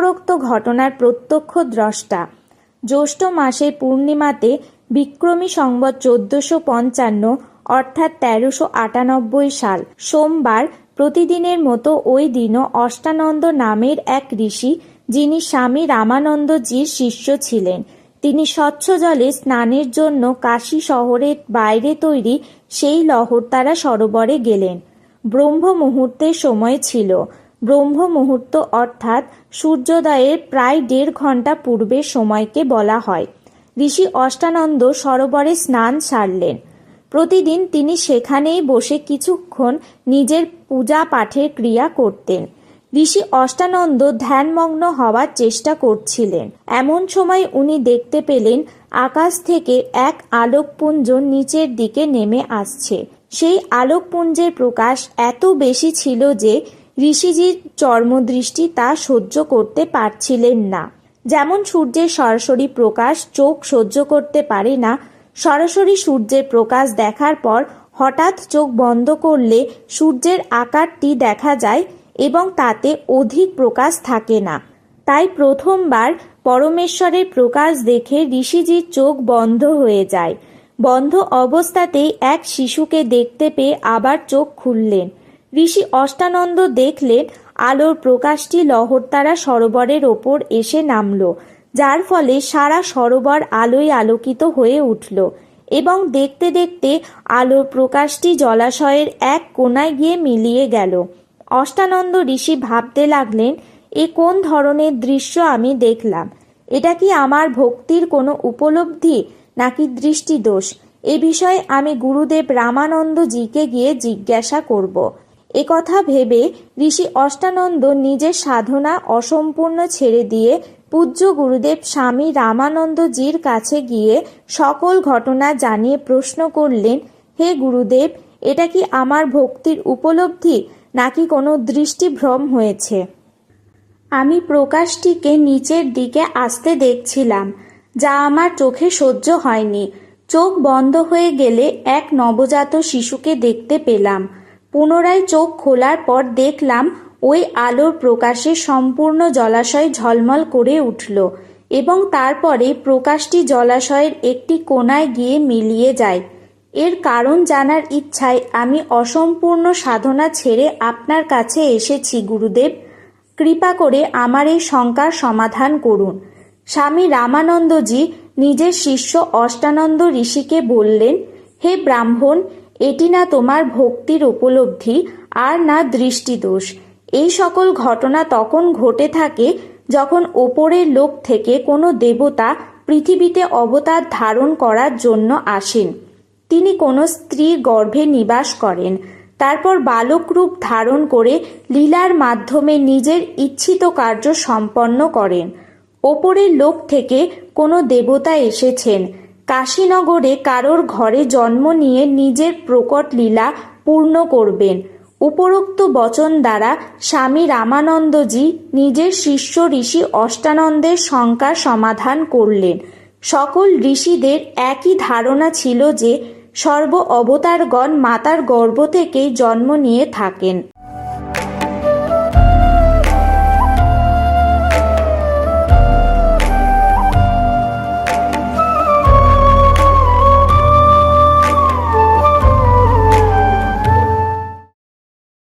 উপরোক্ত ঘটনার প্রত্যক্ষ দ্রষ্টা। জ্যৈষ্ঠ মাসের পূর্ণিমাতে বিক্রমী সংবৎ চোদ্দশো পঞ্চান্ন, অর্থাৎ তেরোশো আটানব্বই সাল, সোমবার প্রতিদিনের মতো ওই দিনও অষ্টানন্দ নামের এক ঋষি, যিনি স্বামী রামানন্দজির শিষ্য ছিলেন। তিনি স্বচ্ছ জলে স্নানের জন্য কাশী শহরের বাইরে তৈরি সেই লহরতারা সরোবরে গেলেন। ব্রহ্ম মুহূর্তের সময় ছিল। ব্রহ্ম মুহূর্ত অর্থাৎ সূর্যোদয়ের প্রায় দেড় ঘণ্টা পূর্বে সময়কে বলা হয়। ঋষি অষ্টানন্দ সরোবরে স্নান সারলেন। প্রতিদিন তিনি সেখানেই বসে কিছুক্ষণ নিজের পূজা পাঠের ক্রিয়া করতেন। ঋষি অষ্টানন্দ ধ্যানমগ্ন হওয়ার চেষ্টা করছিলেন। এমন সময় উনি দেখতে পেলেন, আকাশ থেকে এক আলোকপুঞ্জ নিচের দিকে নেমে আসছে। সেই আলোকপুঞ্জের প্রকাশ এত বেশি ছিল যে ঋষিজির চর্মদৃষ্টি তা সহ্য করতে পারছিলেন না। যেমন সূর্যের সরাসরি প্রকাশ চোখ সহ্য করতে পারে না, সরাসরি সূর্যের প্রকাশ দেখার পর হঠাৎ চোখ বন্ধ করলে সূর্যের আকারটি দেখা যায় এবং তাতে অধিক প্রকাশ থাকে না। তাই প্রথমবার পরমেশ্বরের প্রকাশ দেখে ঋষিজির চোখ বন্ধ হয়ে যায়। বন্ধ অবস্থাতেই এক শিশুকে দেখতে পেয়ে আবার চোখ খুললেন। ঋষি অষ্টানন্দ দেখলেন, আলোর প্রকাশটি লহরতারা সরোবরের ওপর এসে নামল, যার ফলে সারা সরোবর আলোয় আলোকিত হয়ে উঠল এবং দেখতে দেখতে আলোর প্রকাশটি জলাশয়ের এক কোনায় গিয়ে মিলিয়ে গেল। অষ্টানন্দ ঋষি ভাবতে লাগলেন, এ কোন ধরনের দৃশ্য আমি দেখলাম? এটা কি আমার ভক্তির কোনো উপলব্ধি নাকি দৃষ্টিদোষ? এ বিষয়ে আমি গুরুদেব রামানন্দজিকে গিয়ে জিজ্ঞাসা করব। কথা ভেবে ঋষি অষ্টানন্দ নিজের সাধনা অসম্পূর্ণ ছেড়ে দিয়ে পূজ্য গুরুদেব স্বামী রামানন্দজির কাছে গিয়ে সকল ঘটনা জানিয়ে প্রশ্ন করলেন, হে গুরুদেব, এটা কি আমার ভক্তির উপলব্ধি নাকি কোনো দৃষ্টিভ্রম হয়েছে? আমি প্রকাশটিকে নিচের দিকে আসতে দেখছিলাম, যা আমার চোখে সহ্য হয়নি। চোখ বন্ধ হয়ে গেলে এক নবজাত শিশুকে দেখতে পেলাম। পুনরায় চোখ খোলার পর দেখলাম ওই আলোর প্রকাশে সম্পূর্ণ জলাশয় ঝলমল করে উঠল এবং তারপরে প্রকাশটি জলাশয়ের একটি কোনায় গিয়ে মিলিয়ে যায়। এর কারণ জানার ইচ্ছায় আমি অসম্পূর্ণ সাধনা ছেড়ে আপনার কাছে এসেছি, গুরুদেব। কৃপা করে আমার এই শঙ্কার সমাধান করুন। স্বামী রামানন্দজি নিজের শিষ্য অষ্টানন্দ ঋষিকে বললেন, হে ব্রাহ্মণ এটি না তোমার ভক্তির উপলব্ধি আর না দৃষ্টিদোষ। এই সকল ঘটনা তখন ঘটে থাকে যখন ওপরের লোক থেকে কোনো দেবতা পৃথিবীতে অবতার ধারণ করার জন্য আসেন। তিনি কোনো স্ত্রীর গর্ভে নিবাস করেন। তারপর বালক রূপ ধারণ করে লীলার মাধ্যমে নিজের ইচ্ছিত কার্য সম্পন্ন করেন। ওপরের লোক থেকে কোনো দেবতা এসেছেন। কাশীনগরে কারোর ঘরে জন্ম নিয়ে নিজের প্রকট লীলা পূর্ণ করবেন। উপরোক্ত বচন দ্বারা স্বামী রামানন্দজি নিজের শিষ্য ঋষি অষ্টানন্দের শঙ্কার সমাধান করলেন। সকল ঋষিদের একই ধারণা ছিল যে সর্ব অবতারগণ মাতার গর্ভ থেকেই জন্ম নিয়ে থাকেন।